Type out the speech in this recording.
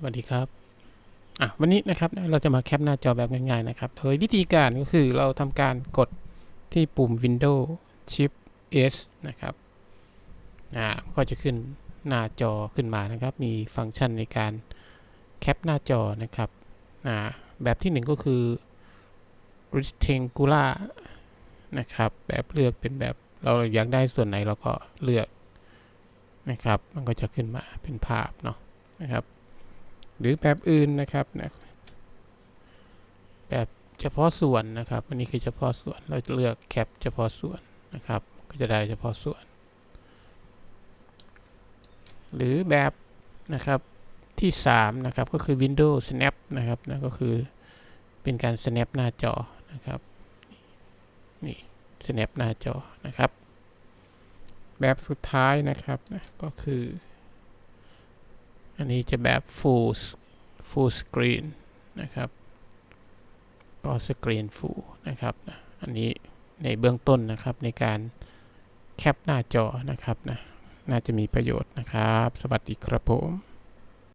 สวัสดีครับอะวันนี้นะครับเราจะมาแคปหน้าจอแบบง่ายๆนะครับโดยวิธีการก็คือเราทำการกดที่ปุ่ม Windows Shift S นะครับอ่าก็จะขึ้นหน้าจอขึ้นมานะครับ มีฟังก์ชันในการแคปหน้าจอนะครับอ่าแบบที่หนึ่งก็คือ rectangular นะครับแบบเลือกเป็นแบบเราอยากได้ส่วนไหนเราก็เลือกนะครับ มันก็จะขึ้นมาเป็นภาพเนาะนะครับ หรือแบบอื่นนะครับนะแบบเฉพาะส่วนนะครับ อันนี้คือเฉพาะส่วน เราจะเลือกแคปเฉพาะส่วนนะครับ ก็จะได้เฉพาะส่วน หรือแบบนะครับที่ 3 นะครับ ก็คือ Windows Snap นะครับนะก็คือเป็นการ snap หน้าจอนะครับ นี่ snap หน้าจอนะครับ แบบสุดท้ายนะครับนะก็คือ อันนี้จะแบบ full full screen นะครับก็ screen full นะครับนะอันนี้ในเบื้องต้นนะครับในการแคปหน้าจอนะครับนะน่าจะมีประโยชน์นะครับ สวัสดีครับผม